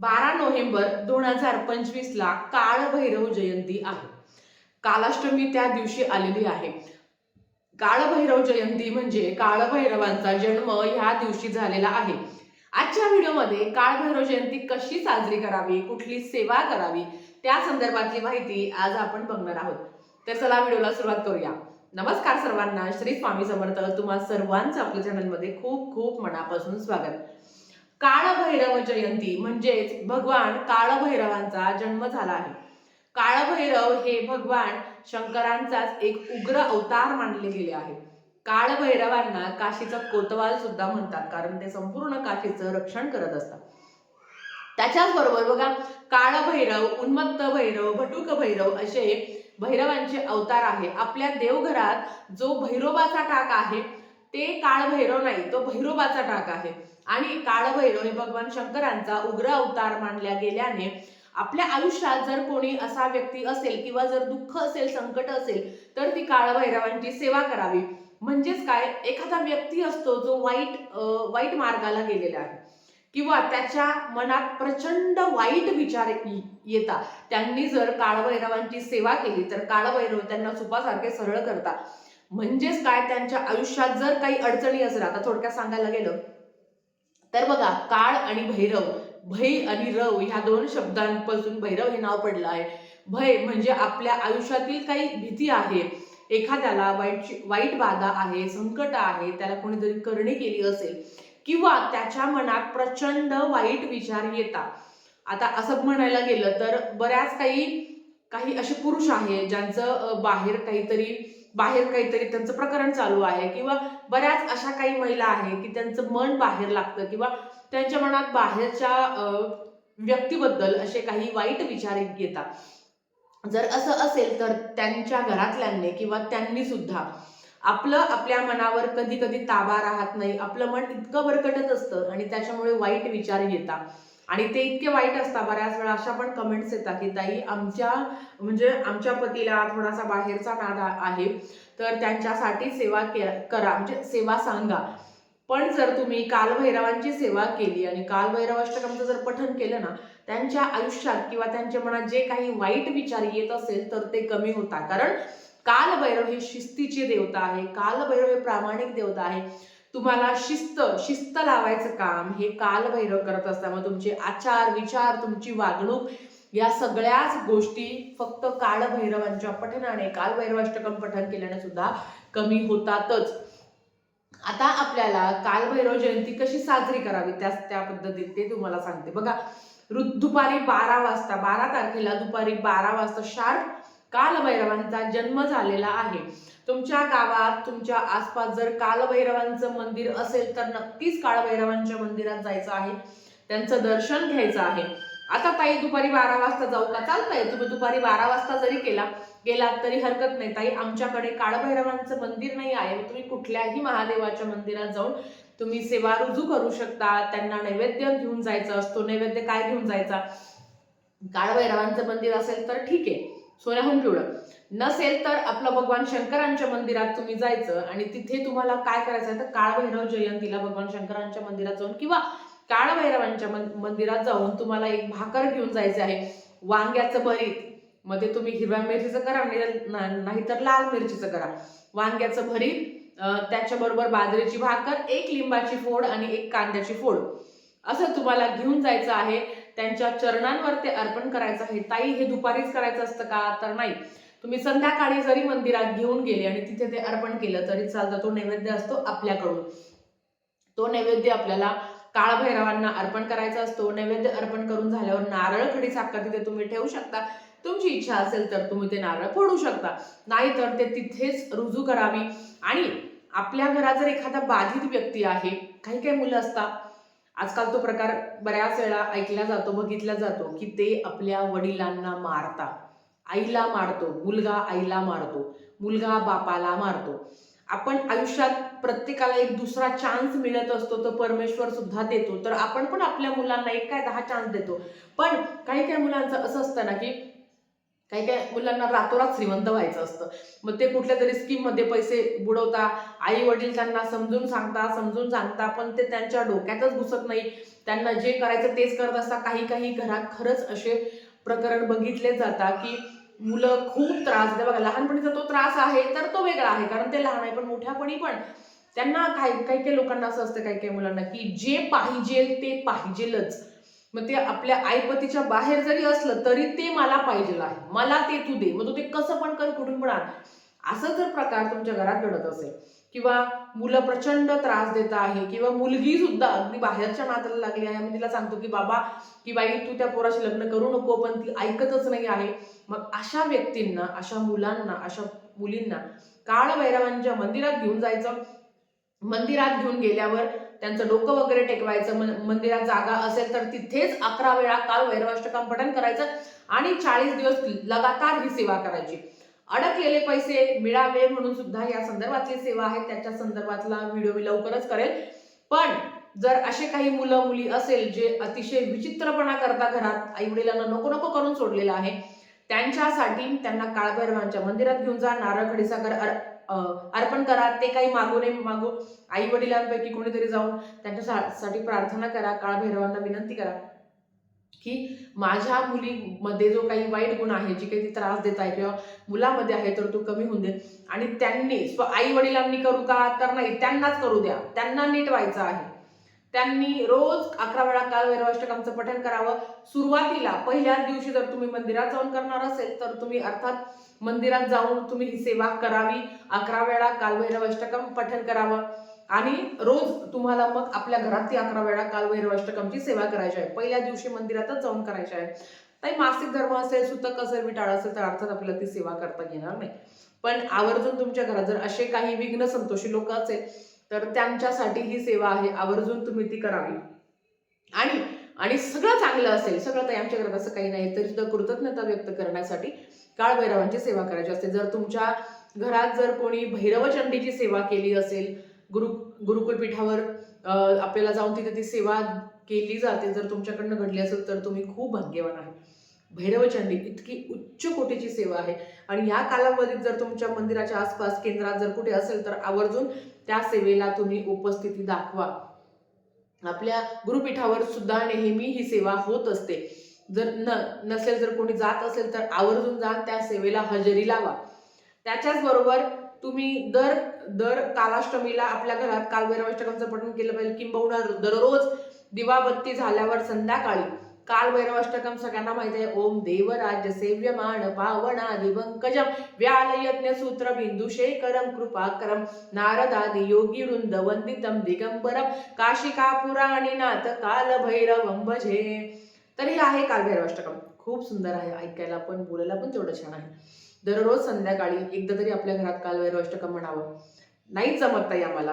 बारा नोव्हेंबर दोन हजार पंचवीस ला काळभैरव जयंती आहे. कालाष्टमी त्या दिवशी आलेली आहे. काळभैरव जयंती म्हणजे काळभैरवांचा जन्म ह्या दिवशी झालेला आहे. आजच्या व्हिडिओमध्ये काळभैरव जयंती कशी साजरी करावी कुठली सेवा करावी त्या संदर्भातली माहिती आज आपण बघणार आहोत. तर चला व्हिडिओला सुरुवात करूया. नमस्कार सर्वांना श्री स्वामी समर्थ. तुम्हा सर्वांचं आपल्या चॅनलमध्ये खूप खूप मनापासून स्वागत. काळभैरव जयंती म्हणजेच भगवान काळभैरवांचा जन्म झाला आहे. काळभैरव हे भगवान शंकरांचाच एक उग्र अवतार मानले गेले आहे. काळभैरवांना काशीचा कोतवाल सुद्धा म्हणतात कारण ते संपूर्ण काशीचं रक्षण करत असतात. त्याच्याच बरोबर बघा काळभैरव उन्मत्त भैरव भटुक भैरव असे भैरवांचे अवतार आहे. आपल्या देवघरात जो भैरोबाचा टाक आहे ते काळभैरव नाही तो भैरोबाचा टाक आहे. आणि काळभैरव हे भगवान शंकरांचा उग्र अवतार मानल्या गेल्याने आपल्या आयुष्यात जर कोणी असा व्यक्ती असेल किंवा जर दुःख असेल संकट असेल तर ती काळभैरवांची सेवा करावी. म्हणजेच काय? एखादा व्यक्ती असतो जो वाईट वाईट मार्गाला गेलेला आहे. किंवा त्याच्या मनात प्रचंड वाईट विचार येतात. त्यांनी जर काळभैरवांची सेवा केली तर काळभैरव त्यांना सुपासारखे सरळ करतात. म्हणजेच काय? त्यांच्या आयुष्यात जर काही अडचणी असेल आता थोडक्यात सांगायला गेलं तर बघा काळ आणि भैरव भय आणि रव ह्या दोन शब्दांपासून भैरव हे नाव पडलं आहे. भय म्हणजे आपल्या आयुष्यातील काही भीती आहे. एखाद्याला वाईट वाईट बाधा आहे संकट आहे त्याला कोणीतरी करणी केली असेल किंवा त्याच्या मनात प्रचंड वाईट विचार येतात. आता असं म्हणायला गेलं तर बऱ्याच काही काही असे पुरुष आहे ज्यांचं बाहेर काहीतरी बाहेर काहीतरी त्यांचं प्रकरण चालू आहे किंवा बऱ्याच अशा काही महिला आहे की त्यांचं मन बाहेर लागतं किंवा त्यांच्या मनात बाहेरच्या व्यक्तीबद्दल असे काही वाईट विचार येतात. जर असं असेल तर त्यांच्या घरातल्यांनी किंवा त्यांनी सुद्धा आपलं आपल्या मनावर कधी कधी ताबा राहत नाही आपलं मन इतकं भरकटत असतं आणि त्याच्यामुळे वाईट विचार येतात. आणि ते इतके वाईट असतात. बऱ्याच वेळा अशा पण कमेंट्स येतात की ताई आमच्या म्हणजे आमच्या पतीला थोडासा बाहेरचा नाद आहे. तर त्यांच्यासाठी सेवा के करा. म्हणजे सेवा सांगा. पण जर तुम्ही कालभैरवांची सेवा केली आणि कालभैरवाष्टकांचं जर पठन केलं ना त्यांच्या आयुष्यात किंवा त्यांच्या मनात जे काही वाईट विचार येत असेल तर ते कमी होतात. कारण कालभैरव हे शिस्तीची देवता आहे. कालभैरव हे प्रामाणिक देवता आहे. तुम्हाला शिस्त शिस्त लावायचं काम हे कालभैरव करत असतात मग तुमचे आचार विचार तुमची वागणूक या सगळ्याच गोष्टी फक्त कालभैरवांच्या पठनाने कालभैरवाष्टकम पठन केल्याने सुद्धा कमी होतातच. आता आपल्याला कालभैरव जयंती कशी साजरी करावी? त्या त्या पद्धतीत ते तुम्हाला सांगते. बघा रु- दुपारी बारा वाजता बारा तारखेला दुपारी बारा वाजता शार्प कालभैरवांचा जन्म झालेला आहे. तुमच्या गावात तुमच्या आसपास जर कालभैरवांचं मंदिर असेल तर नक्कीच काळभैरवांच्या मंदिरात जायचं आहे. त्यांचं दर्शन घ्यायचं आहे. आता ताई दुपारी बारा वाजता जाऊ का? चालतंय. तुम्ही दुपारी बारा वाजता जरी केला गेलात तरी हरकत नाही. ताई आमच्याकडे काळभैरवांचं मंदिर नाही आहे. तुम्ही कुठल्याही महादेवाच्या मंदिरात जाऊन तुम्ही सेवा रुजू करू शकता. त्यांना नैवेद्य घेऊन जायचा असतो. नैवेद्य काय घेऊन जायचा? काळभैरवांचं मंदिर असेल तर ठीक आहे. सोन्याहून पिवळं. नसेल तर आपलं भगवान शंकरांच्या मंदिरात तुम्ही जायचं आणि तिथे तुम्हाला काय करायचं आहे तर काळभैरव जयंतीला भगवान शंकरांच्या मंदिरात जाऊन किंवा काळभैरवांच्या मंदिरात जाऊन तुम्हाला एक भाकर घेऊन जायचं आहे. वांग्याचं भरीत. मग ते तुम्ही हिरव्या मिरचीचं करा ना- नाहीतर लाल मिरचीचं करा. वांग्याचं भरीत त्याच्याबरोबर बाजरीची भाकर एक लिंबाची फोड आणि एक कांद्याची फोड. असं तुम्हाला घेऊन जायचं आहे. त्यांच्या चरणांवर ते अर्पण करायचं आहे. ताई हे दुपारीच करायचं असतं का? तर नाही. तुम्ही संध्याकाळी जरी मंदिरात घेऊन गेले आणि तिथे ते अर्पण केलं तरी चालतं तो नैवेद्य असतो आपल्याकडून. तो नैवेद्य आपल्याला काळभैरवांना अर्पण करायचा असतो. नैवेद्य अर्पण करून झाल्यावर नारळ खडी साखर तिथे तुम्ही ठेवू शकता. तुमची इच्छा असेल तर तुम्ही ते नारळ फोडू शकता. नाहीतर ते तिथेच रुजू करावी. आणि आपल्या घरात जर एखादा बाधित व्यक्ती आहे काही काही मुलं असतात आजकाल तो प्रकार बऱ्याच वेळा ऐकला जातो बघितला जातो की ते आपल्या वडिलांना मारतात. आईला मारतो मुलगा आईला मारतो मुलगा बापाला मारतो. आपण आयुष्यात प्रत्येकाला एक दुसरा चान्स मिळत असतो तर परमेश्वर सुद्धा देतो. तर आपण पण आपल्या मुलांना एक काय दहा चान्स देतो. पण काही काही मुलांचं असं असतं ना की काही काही मुलांना रातोरात श्रीमंत व्हायचं असतं. मग ते कुठल्या तरी स्कीममध्ये पैसे बुडवता आई वडील त्यांना समजून सांगता समजून सांगता पण ते त्यांच्या डोक्यातच घुसत नाही. त्यांना जे करायचं तेच करत असता काही काही घरात खरंच असे प्रकरण बघितले जातात की मुलं खूप त्रास देतात. बघा लहानपणीचा तो त्रास आहे तर तो वेगळा आहे कारण ते लहान आहे पण मोठ्यापणी पण. त्यांना काही काही काही लोकांना असं असतं काही काही मुलांना की जे पाहिजे ते पाहिजेलच. मग ते आपल्या आईपतीच्या बाहेर जरी असलं तरी ते मला पाहिजे आहे. मला ते तू दे. मग तू ते कसं पण कर कुठून पण आण. असं जर प्रकार तुमच्या घरात घडत असेल किंवा मुलं प्रचंड त्रास देत आहे किंवा मुलगी सुद्धा अगदी बाहेरच्या नात्याला लागली आहे मी तिला सांगतो की बाबा की बाई तू त्या पोराशी लग्न करू नको पण ती ऐकतच नाही आहे. मग अशा व्यक्तींना अशा मुलांना अशा मुलींना काळभैरवांच्या मंदिरात घेऊन जायचं. मंदिरात घेऊन गेल्यावर त्यांचं डोकं वगैरे टेकवायचं मंदिरात जागा असेल तर तिथेच अकरा वेळा काल भैरवाष्टकम पठण करायचं आणि चाळीस दिवस लगातार ही सेवा करायची. अडकलेले पैसे मिळावे म्हणून सुद्धा या संदर्भातली सेवा आहे. त्याच्या संदर्भातला व्हिडिओ मी लवकरच करेल. पण जर असे काही मुलं मुली असेल जे अतिशय विचित्रपणा करता घरात आई वडिलांना नको नको करून सोडलेलं आहे त्यांच्यासाठी त्यांना काळभैरवांच्या मंदिरात घेऊन जा नारळ खडीसागर अर्पण करा ते काही मागू नये मागू. आई वडिलांपैकी कोणीतरी जाऊन त्यांच्यासाठी प्रार्थना करा काळभैरवांना विनंती करा की माझ्या मुलीमध्ये जो काही वाईट गुण आहे जी काही ती त्रास देत आहे किंवा मुलामध्ये आहे तर तो कमी होऊन दे. आणि त्यांनी स्व आई वडिलांनी करू का? तर नाही त्यांनाच करू द्या. त्यांना नीट व्हायचं आहे. त्यांनी रोज अकरा वेळा काल वैरवाष्टकांचं पठण करावं. सुरुवातीला पहिल्याच दिवशी जर तुम्ही मंदिरात जाऊन करणार असेल तर तुम्ही अर्थात मंदिरात जाऊन तुम्ही ही सेवा करावी. अकरा वेळा काल वैरवाष्टकम पठण करावं. आणि रोज तुम्हाला मग आपल्या घरात ती अकरा वेळा काल वैरवाष्टकमची सेवा करायची आहे. पहिल्या दिवशी मंदिरातच जाऊन करायची आहे. ताई मासिक धर्म असेल सुतक असेल विटाळ असेल तर अर्थात आपल्याला ती सेवा करता येणार नाही. पण आवर्जून तुमच्या घरात जर असे काही विघ्न संतोषी लोक असेल तर त्यांच्यासाठी ही सेवा आहे. आवर्जून तुम्ही ती करावी. आणि आणि सगळं चांगलं असेल सगळं ताई आमच्या घरात असं काही नाही तरी सुद्धा कृतज्ञता व्यक्त करण्यासाठी काळभैरवांची सेवा करायची असते. जर तुमच्या घरात जर कोणी भैरवचंडीची सेवा केली असेल गुरु गुरुकुलपीठावर आपल्याला जाऊन तिथे ती सेवा केली जाते जर तुमच्याकडनं घडली असेल तर तुम्ही खूप भाग्यवान आहे. भैरवचंडी इतकी उच्च कोटीची सेवा आहे. आणि या कालावधीत जर तुमच्या मंदिराच्या आसपास केंद्रात जर कुठे असेल तर आवर्जून त्या सेवेला तुम्ही उपस्थिती दाखवा. आपल्या गुरुपीठावर सुद्धा नेहमी ही सेवा होत असते. जर न नसेल जर कोणी जात असेल तर आवर्जून जा त्या सेवेला हजेरी लावा. त्याच्याच बरोबर तुम्ही दर दर कालाष्टमीला आपल्या घरात कालभैरवाष्टकांचं पठण केलं पाहिजे. किंबहुना दररोज दिवाबत्ती झाल्यावर संध्याकाळी कालभैरवाष्टकम सगळ्यांना माहिती आहे ओम देवराज्य सेव्यमान पावना दिवंकजम व्यालयज्ञ सूत्र बिंदू शेखरम कृपाकरम नारदादि योगी वृंद वंदितम दिगंबरम काशिका पुराणी नाथ काल भजे. तर हे आहे कालभैरवाष्टकम खूप सुंदर आहे ऐकायला पण बोलायला पण तेवढं छान आहे. दररोज संध्याकाळी एकदा तरी आपल्या घरात कालभैरवाष्टकम म्हणावं. नाही जमत ताई आम्हाला.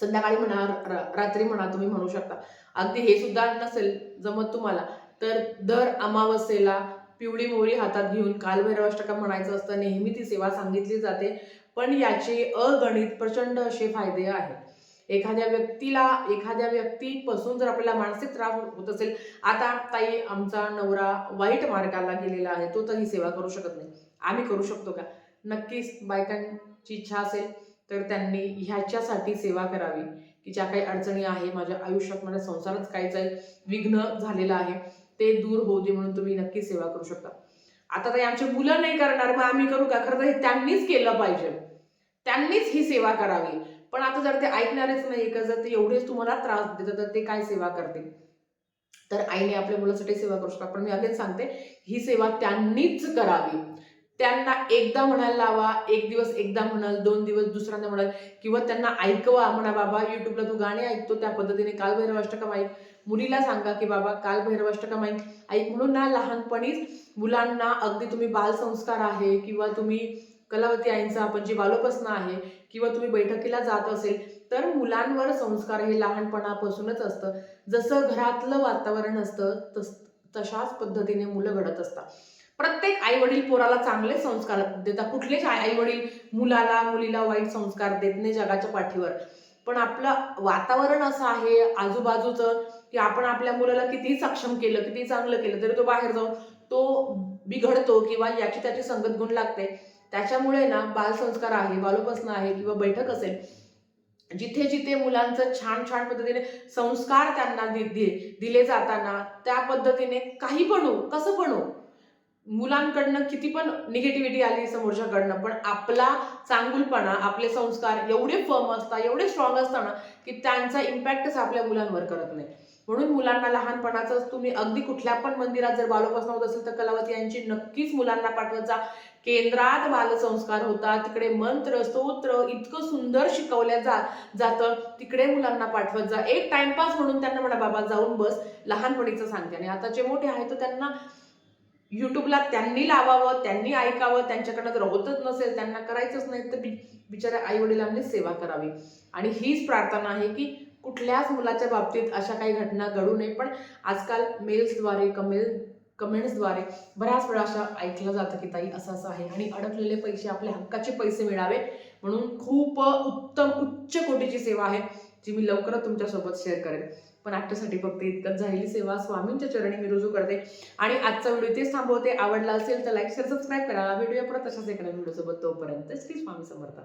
संध्याकाळी म्हणा रा रात्री म्हणा तुम्ही म्हणू शकता. अगदी हे सुद्धा नसेल जमत तुम्हाला. तर दर अमावस्येला पिवळी मोहरी हातात घेऊन कालभैरवाष्टकम म्हणायचं असतं नेहमी ती सेवा सांगितली जाते. पण याचे अगणित प्रचंड असे फायदे आहेत. एखाद्या व्यक्तीला एखाद्या व्यक्तीपासून जर आपल्याला मानसिक त्रास होत असेल आता ताई आमचा नवरा वाईट मार्गाला गेलेला आहे तो तर ही सेवा करू शकत नाही. आम्ही करू शकतो का? नक्कीच बायकांची इच्छा असेल. तर त्यांनी ह्याच्यासाठी सेवा करावी की ज्या काही अडचणी आहे माझ्या आयुष्यात माझ्या संसारात काहीच जाईल विघ्न झालेलं आहे ते दूर होऊ दे म्हणून तुम्ही नक्की सेवा करू शकता. आता ताई आमची मुलं नाही करणार मग आम्ही करू का? खरं तर हे त्यांनीच केलं पाहिजे. त्यांनीच ही सेवा करावी. पण आता जर ते ऐकणारेच नाही का जर ते एवढेच तुम्हाला त्रास देतात तर ते काय सेवा करतील? तर आईने आपल्या मुलासाठी सेवा करू शकतात. पण मी अगेच सांगते ही सेवा त्यांनीच करावी. त्यांना एकदा म्हणायला लावा एक दिवस एकदा म्हणाल दोन दिवस दुसऱ्यांदा म्हणाल किंवा त्यांना ऐकवा म्हणा बाबा युट्यूबला तू गाणे ऐकतो त्या पद्धतीने काल ऐक. मुलीला सांगा की बाबा काल ऐक. ऐक म्हणून ना लहानपणीच मुलांना अगदी तुम्ही बालसंस्कार आहे किंवा तुम्ही कलावती आईंचा आपण जी बालोपासना आहे किंवा तुम्ही बैठकीला जात असेल तर मुलांवर संस्कार हे लहानपणापासूनच असतं. जसं घरातलं वातावरण असतं तस तशाच पद्धतीने मुलं घडत असतात. प्रत्येक आई वडील पोराला चांगले संस्कार देतात. कुठलेच आई वडील मुलाला मुलीला वाईट संस्कार देत नाही जगाच्या पाठीवर. पण आपलं वातावरण असं आहे आजूबाजूचं की आपण आपल्या मुलाला कितीही सक्षम केलं किती चांगलं केलं तरी तो बाहेर जाऊन तो बिघडतो किंवा याची त्याची संगत गुण लागते. त्याच्यामुळे ना बालसंस्कार आहे बालोपासना आहे किंवा बैठक असेल जिथे जिथे मुलांचं छान छान पद्धतीने संस्कार त्यांना दि- दिले जाताना त्या पद्धतीने काही पण हो कसं पण हो मुलांकडनं किती पण निगेटिव्हिटी आली समोरच्याकडनं पण आपला चांगुलपणा आपले संस्कार एवढे फर्म असतात एवढे स्ट्रॉंग असताना की त्यांचा इम्पॅक्टच आपल्या मुलांवर करत नाही. म्हणून मुलांना लहानपणाचं तुम्ही अगदी कुठल्या पण मंदिरात जर बालोपासना होत असेल तर कलावती यांची नक्कीच मुलांना पाठवत जा. केंद्रात बालसंस्कार होतात तिकडे मंत्र स्तोत्र इतकं सुंदर शिकवल्या जा जातं तिकडे मुलांना पाठवत जा. एक टाइमपास म्हणून त्यांना म्हणा बाबा जाऊन बस. लहानपणीचं सांगते. आणि आता जे मोठे आहे तर त्यांना यूट्यूबला त्यांनी लावावं त्यांनी ऐकावं त्यांच्याकडनं जर होतच नसेल त्यांना करायचंच नाही तर बि बिचाऱ्या आई वडिलांनी सेवा करावी. आणि हीच प्रार्थना आहे की कुठल्याच मुलाच्या बाबतीत अशा काही घटना घडू नये. पण आजकाल मेल्सद्वारे कमेल कमेंट्सद्वारे बऱ्याच वेळा अशा ऐकलं जातं की ताई असं असं आहे. आणि अडकलेले पैसे आपले हक्काचे पैसे मिळावे. म्हणून खूप उत्तम उच्च कोटीची सेवा आहे जी मी लवकरच तुमच्यासोबत शेअर करेन. पण आजच्यासाठी फक्त इतकंच झालेली सेवा स्वामींच्या चरणी मी रुजू करते. आणि आजचा व्हिडिओ इथेच थांबवते. आवडला असेल तर लाईक शेअर सबस्क्राईब करा. व्हिडिओ परत तशाच एखाद्या व्हिडिओसोबत तोपर्यंत श्री स्वामी समर्थ.